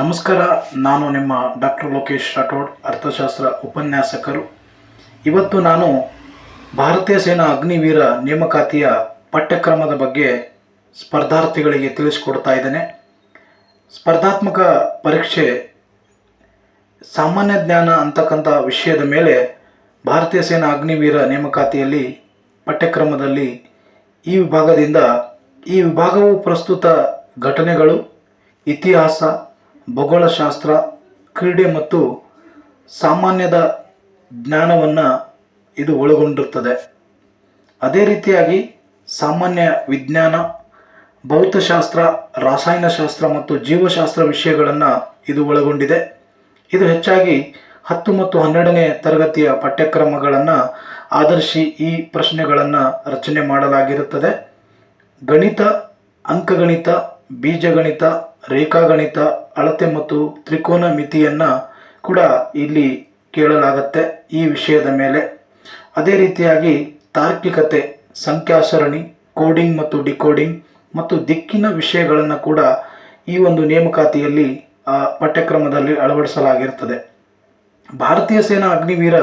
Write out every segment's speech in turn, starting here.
ನಮಸ್ಕಾರ, ನಾನು ನಿಮ್ಮ ಡಾಕ್ಟರ್ ಲೋಕೇಶ್ ರಾಠೋಡ್, ಅರ್ಥಶಾಸ್ತ್ರ ಉಪನ್ಯಾಸಕರು. ಇವತ್ತು ನಾನು ಭಾರತೀಯ ಸೇನಾ ಅಗ್ನಿವೀರ ನೇಮಕಾತಿಯ ಪಠ್ಯಕ್ರಮದ ಬಗ್ಗೆ ಸ್ಪರ್ಧಾರ್ಥಿಗಳಿಗೆ ತಿಳಿಸ್ಕೊಡ್ತಾ ಇದ್ದೇನೆ. ಸ್ಪರ್ಧಾತ್ಮಕ ಪರೀಕ್ಷೆ ಸಾಮಾನ್ಯ ಜ್ಞಾನ ಅಂತಕ್ಕಂಥ ವಿಷಯದ ಮೇಲೆ ಭಾರತೀಯ ಸೇನಾ ಅಗ್ನಿವೀರ ನೇಮಕಾತಿಯಲ್ಲಿ ಪಠ್ಯಕ್ರಮದಲ್ಲಿ ಈ ವಿಭಾಗದಿಂದ ಈ ವಿಭಾಗವು ಪ್ರಸ್ತುತ ಘಟನೆಗಳು, ಇತಿಹಾಸ ಭೂಗೋಳಶಾಸ್ತ್ರ, ಕ್ರೀಡೆ ಮತ್ತು ಸಾಮಾನ್ಯದ ಜ್ಞಾನವನ್ನು ಇದು ಒಳಗೊಂಡಿರುತ್ತದೆ ಅದೇ ರೀತಿಯಾಗಿ ಸಾಮಾನ್ಯ ವಿಜ್ಞಾನ, ಭೌತಶಾಸ್ತ್ರ, ರಾಸಾಯನಶಾಸ್ತ್ರ ಮತ್ತು ಜೀವಶಾಸ್ತ್ರ ವಿಷಯಗಳನ್ನು ಇದು ಒಳಗೊಂಡಿದೆ. ಇದು ಹೆಚ್ಚಾಗಿ ಹತ್ತು ಮತ್ತು ಹನ್ನೆರಡನೇ ತರಗತಿಯ ಪಠ್ಯಕ್ರಮಗಳನ್ನು ಆಧರಿಸಿ ಈ ಪ್ರಶ್ನೆಗಳನ್ನು ರಚನೆ ಮಾಡಲಾಗಿರುತ್ತದೆ. ಗಣಿತ, ಅಂಕಗಣಿತ ಬೀಜಗಣಿತ ರೇಖಾಗಣಿತ ಅಳತೆ ಮತ್ತು ತ್ರಿಕೋನ ಮಿತಿಯನ್ನು ಕೂಡ ಇಲ್ಲಿ ಕೇಳಲಾಗತ್ತೆ ಈ ವಿಷಯದ ಮೇಲೆ. ಅದೇ ರೀತಿಯಾಗಿ ತಾರ್ಕಿಕತೆ ಸಂಖ್ಯಾ ಸರಣಿ ಕೋಡಿಂಗ್ ಮತ್ತು ಡಿಕೋಡಿಂಗ್ ಮತ್ತು ದಿಕ್ಕಿನ ವಿಷಯಗಳನ್ನು ಕೂಡ ಈ ಒಂದು ನೇಮಕಾತಿಯಲ್ಲಿ ಆ, ಪಠ್ಯಕ್ರಮದಲ್ಲಿ ಅಳವಡಿಸಲಾಗಿರುತ್ತದೆ ಭಾರತೀಯ ಸೇನಾ ಅಗ್ನಿವೀರ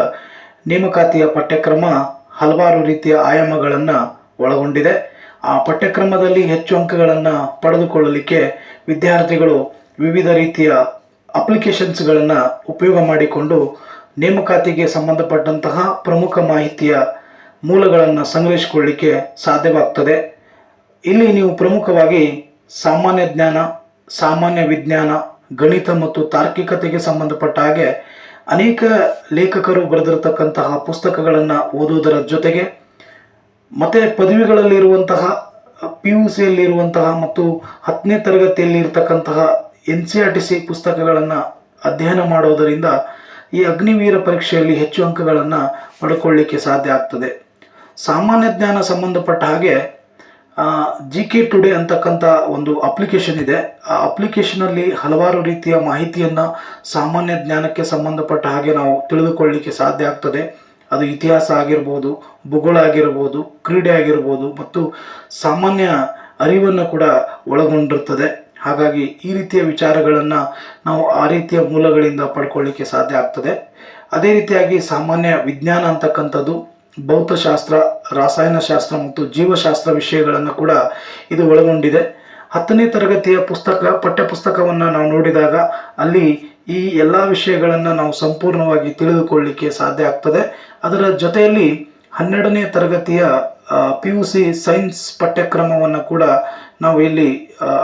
ನೇಮಕಾತಿಯ ಪಠ್ಯಕ್ರಮ ಹಲವಾರು ರೀತಿಯ ಆಯಾಮಗಳನ್ನು ಒಳಗೊಂಡಿದೆ. ಆ ಪಠ್ಯಕ್ರಮದಲ್ಲಿ ಹೆಚ್ಚು ಅಂಕಗಳನ್ನು ಪಡೆದುಕೊಳ್ಳಲಿಕ್ಕೆ ವಿದ್ಯಾರ್ಥಿಗಳು ವಿವಿಧ ರೀತಿಯ ಅಪ್ಲಿಕೇಶನ್ಸ್ಗಳನ್ನು ಉಪಯೋಗ ಮಾಡಿಕೊಂಡು ನೇಮಕಾತಿಗೆ ಸಂಬಂಧಪಟ್ಟಂತಹ ಪ್ರಮುಖ ಮಾಹಿತಿಯ ಮೂಲಗಳನ್ನು ಸಂಗ್ರಹಿಸಿಕೊಳ್ಳಿಕ್ಕೆ ಸಾಧ್ಯವಾಗ್ತದೆ. ಇಲ್ಲಿ ನೀವು ಪ್ರಮುಖವಾಗಿ ಸಾಮಾನ್ಯ ಜ್ಞಾನ, ಸಾಮಾನ್ಯ ವಿಜ್ಞಾನ, ಗಣಿತ ಮತ್ತು ತಾರ್ಕಿಕತೆಗೆ ಸಂಬಂಧಪಟ್ಟ ಹಾಗೆ ಅನೇಕ ಲೇಖಕರು ಬರೆದಿರತಕ್ಕಂತಹ ಪುಸ್ತಕಗಳನ್ನು ಓದುವುದರ ಜೊತೆಗೆ ಮತ್ತು ಪದವಿಗಳಲ್ಲಿರುವಂತಹ ಪಿ ಯು ಸಿಯಲ್ಲಿರುವಂತಹ ಮತ್ತು ಹತ್ತನೇ ತರಗತಿಯಲ್ಲಿ ಇರತಕ್ಕಂತಹ N C R T C ಪುಸ್ತಕಗಳನ್ನು ಅಧ್ಯಯನ ಮಾಡೋದರಿಂದ ಈ ಅಗ್ನಿವೀರ ಪರೀಕ್ಷೆಯಲ್ಲಿ ಹೆಚ್ಚು ಅಂಕಗಳನ್ನು ಪಡ್ಕೊಳ್ಳಿಕ್ಕೆ ಸಾಧ್ಯ ಆಗ್ತದೆ. ಸಾಮಾನ್ಯ ಜ್ಞಾನ ಸಂಬಂಧಪಟ್ಟ ಹಾಗೆ ಜಿ ಕೆ ಟುಡೇ ಅಂತಕ್ಕಂಥ ಒಂದು ಅಪ್ಲಿಕೇಶನ್ ಇದೆ. ಆ ಅಪ್ಲಿಕೇಶನಲ್ಲಿ ಹಲವಾರು ರೀತಿಯ ಮಾಹಿತಿಯನ್ನು ಸಾಮಾನ್ಯ ಜ್ಞಾನಕ್ಕೆ ಸಂಬಂಧಪಟ್ಟ ಹಾಗೆ ನಾವು ತಿಳಿದುಕೊಳ್ಳಲಿಕ್ಕೆ ಸಾಧ್ಯ ಆಗ್ತದೆ. ಅದು ಇತಿಹಾಸ ಆಗಿರ್ಬೋದು, ಭೂಗೋಳ ಆಗಿರ್ಬೋದು, ಕ್ರೀಡೆ ಆಗಿರ್ಬೋದು ಮತ್ತು ಸಾಮಾನ್ಯ ಅರಿವನ್ನು ಕೂಡ ಒಳಗೊಂಡಿರ್ತದೆ. ಹಾಗಾಗಿ ಈ ರೀತಿಯ ವಿಚಾರಗಳನ್ನು ನಾವು ಆ ರೀತಿಯ ಮೂಲಗಳಿಂದ ಪಡ್ಕೊಳ್ಳಿಕ್ಕೆ ಸಾಧ್ಯ ಆಗ್ತದೆ. ಅದೇ ರೀತಿಯಾಗಿ ಸಾಮಾನ್ಯ ವಿಜ್ಞಾನ ಅಂತಕ್ಕಂಥದ್ದು, ಭೌತಶಾಸ್ತ್ರ, ರಾಸಾಯನಶಾಸ್ತ್ರ ಮತ್ತು ಜೀವಶಾಸ್ತ್ರ ವಿಷಯಗಳನ್ನು ಕೂಡ ಇದು ಒಳಗೊಂಡಿದೆ. ಹತ್ತನೇ ತರಗತಿಯ ಪುಸ್ತಕ, ಪಠ್ಯಪುಸ್ತಕವನ್ನು ನಾವು ನೋಡಿದಾಗ ಅಲ್ಲಿ ಈ ಎಲ್ಲ ವಿಷಯಗಳನ್ನು ನಾವು ಸಂಪೂರ್ಣವಾಗಿ ತಿಳಿದುಕೊಳ್ಳಲಿಕ್ಕೆ ಸಾಧ್ಯ ಆಗ್ತದೆ. ಅದರ ಜೊತೆಯಲ್ಲಿ ಹನ್ನೆರಡನೇ ತರಗತಿಯ ಪಿ ಯು ಸಿ ಸೈನ್ಸ್ ಪಠ್ಯಕ್ರಮವನ್ನು ಕೂಡ ನಾವು ಇಲ್ಲಿ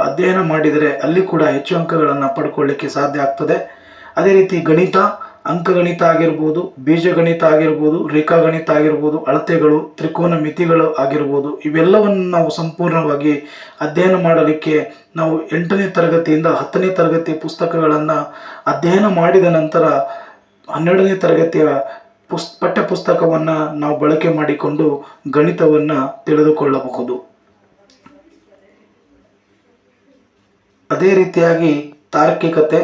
ಅಧ್ಯಯನ ಮಾಡಿದರೆ ಅಲ್ಲಿ ಕೂಡ ಹೆಚ್ಚು ಅಂಕಗಳನ್ನು ಪಡ್ಕೊಳ್ಳಿಕ್ಕೆ ಸಾಧ್ಯ ಆಗ್ತದೆ. ಅದೇ ರೀತಿ ಗಣಿತ ಅಂಕಗಣಿತ ಆಗಿರ್ಬೋದು, ಬೀಜಗಣಿತ ಆಗಿರ್ಬೋದು, ರೇಖಾಗಣಿತ ಆಗಿರ್ಬೋದು, ಅಳತೆಗಳು, ತ್ರಿಕೋನ ಮಿತಿಗಳು ಆಗಿರ್ಬೋದು, ಇವೆಲ್ಲವನ್ನು ನಾವು ಸಂಪೂರ್ಣವಾಗಿ ಅಧ್ಯಯನ ಮಾಡಲಿಕ್ಕೆ ನಾವು ಎಂಟನೇ ತರಗತಿಯಿಂದ ಹತ್ತನೇ ತರಗತಿ ಪುಸ್ತಕಗಳನ್ನು ಅಧ್ಯಯನ ಮಾಡಿದ ನಂತರ ಹನ್ನೆರಡನೇ ತರಗತಿಯ ಪುಸ್, ಪಠ್ಯಪುಸ್ತಕವನ್ನು ನಾವು ಬಳಕೆ ಮಾಡಿಕೊಂಡು ಗಣಿತವನ್ನು ತಿಳಿದುಕೊಳ್ಳಬಹುದು. ಅದೇ ರೀತಿಯಾಗಿ ತಾರ್ಕಿಕತೆ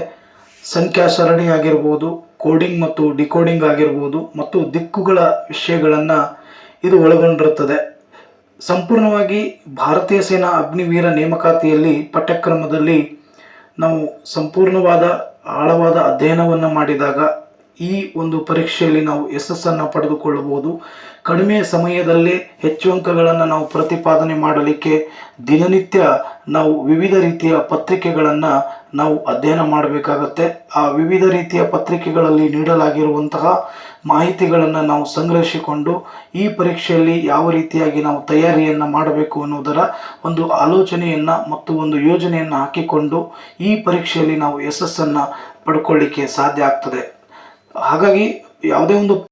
ಸಂಖ್ಯಾ ಸರಣಿ ಆಗಿರ್ಬೋದು ಕೋಡಿಂಗ್ ಮತ್ತು ಡಿಕೋಡಿಂಗ್ ಆಗಿರ್ಬೋದು ಮತ್ತು ದಿಕ್ಕುಗಳ ವಿಷಯಗಳನ್ನು ಇದು ಒಳಗೊಂಡಿರುತ್ತದೆ. ಸಂಪೂರ್ಣವಾಗಿ ಭಾರತೀಯ ಸೇನಾ ಅಗ್ನಿವೀರ ನೇಮಕಾತಿಯಲ್ಲಿ ಪಠ್ಯಕ್ರಮದಲ್ಲಿ ನಾವು ಸಂಪೂರ್ಣವಾದ ಆಳವಾದ ಅಧ್ಯಯನವನ್ನು ಮಾಡಿದಾಗ ಈ ಒಂದು ಪರೀಕ್ಷೆಯಲ್ಲಿ ನಾವು ಯಶಸ್ಸನ್ನು ಪಡೆದುಕೊಳ್ಳಬಹುದು. ಕಡಿಮೆ ಸಮಯದಲ್ಲೇ ಹೆಚ್ಚು ಅಂಕಗಳನ್ನು ನಾವು ಪ್ರತಿಪಾದನೆ ಮಾಡಲಿಕ್ಕೆ ದಿನನಿತ್ಯ ನಾವು ವಿವಿಧ ರೀತಿಯ ಪತ್ರಿಕೆಗಳನ್ನು ನಾವು ಅಧ್ಯಯನ ಮಾಡಬೇಕಾಗತ್ತೆ. ಆ ವಿವಿಧ ರೀತಿಯ ಪತ್ರಿಕೆಗಳಲ್ಲಿ ನೀಡಲಾಗಿರುವಂತಹ ಮಾಹಿತಿಗಳನ್ನು ನಾವು ಸಂಗ್ರಹಿಸಿಕೊಂಡು ಈ ಪರೀಕ್ಷೆಯಲ್ಲಿ ಯಾವ ರೀತಿಯಾಗಿ ನಾವು ತಯಾರಿಯನ್ನು ಮಾಡಬೇಕು ಅನ್ನೋದರ ಒಂದು ಆಲೋಚನೆಯನ್ನು ಮತ್ತು ಒಂದು ಯೋಜನೆಯನ್ನು ಹಾಕಿಕೊಂಡು ಈ ಪರೀಕ್ಷೆಯಲ್ಲಿ ನಾವು ಯಶಸ್ಸನ್ನು ಪಡ್ಕೊಳ್ಳಿಕ್ಕೆ ಸಾಧ್ಯ ಆಗ್ತದೆ. ಹಾಗಾಗಿ ಯಾವುದೇ ಒಂದು